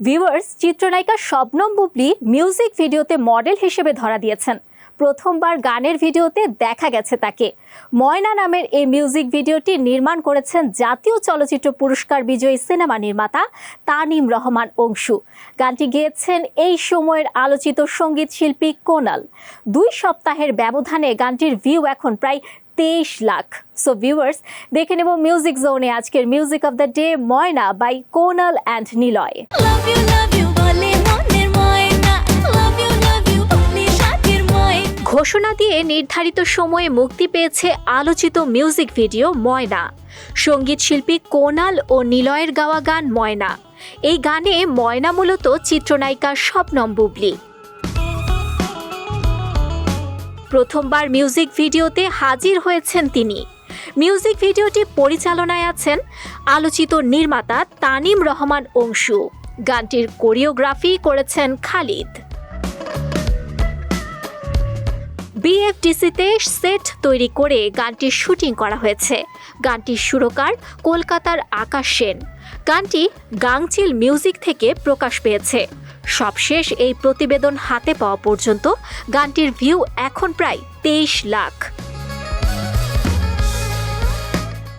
Viewers চিত্রনায়িকা Shabnam Bubly music ভিডিওতে model হিসেবে ধরা দিয়েছেন। প্রথমবার গানের ভিডিওতে দেখা গেছে তাকে। ময়না নামের এই মিউজিক ভিডিওটি নির্মাণ করেছেন জাতীয় চলচ্চিত্র পুরস্কার বিজয়ী সিনেমা নির্মাতা তানিম রহমান অংশু। গানটি গেয়েছেন এই সময়ের আলোচিত সংগীত শিল্পী কোনাল। দুই সপ্তাহের ব্যবধানে গানটির ভিউ এখন প্রায় তেইশ লাখ। সো ভিউয়ার্স দেখে নেব মিউজিক জোনে আজকের music of the day Moyna by Konal and Niloy বলে মনের ময়না। বলে সাথের ময়না। ঘোষণা দিয়ে নির্ধারিত সময়ে মুক্তি পেয়েছে আলোচিত মিউজিক ভিডিও ময়না। সংগীত শিল্পী কোনাল ও নিলয়ের গাওয়া গান ময়না। এই গানে ময়না মূলত চিত্রনায়িকা শবনম বুবলি। প্রথমবার মিউজিক ভিডিওতে হাজির হয়েছেন তিনি। মিউজিক ভিডিওটি পরিচালনায় আছেন আলোচিত নির্মাতা তানিম রহমান অংশু। গানটির কোরিওগ্রাফি করেছেন খালিদ। বিএফডিসিতে সেট তৈরি করে গানটির শুটিং করা হয়েছে। গানটির সুরকার কলকাতার আকাশ সেন। গানটি গাংচিল মিউজিক থেকে প্রকাশ পেয়েছে। সবশেষ এই প্রতিবেদন হাতে পাওয়া পর্যন্ত গানটির ভিউ এখন প্রায় তেইশ লাখ।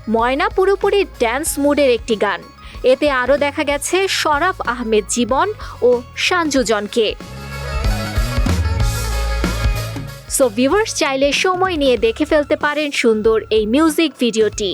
ময়না পুরোপুরি ড্যান্স মুডের একটি গান। এতে আরও দেখা গেছে শরাফ আহমেদ জীবন ও সাঞ্জুজনকে সো ভিউয়ার্স চাইলে সময় নিয়ে দেখে ফেলতে পারেন সুন্দর এই মিউজিক ভিডিওটি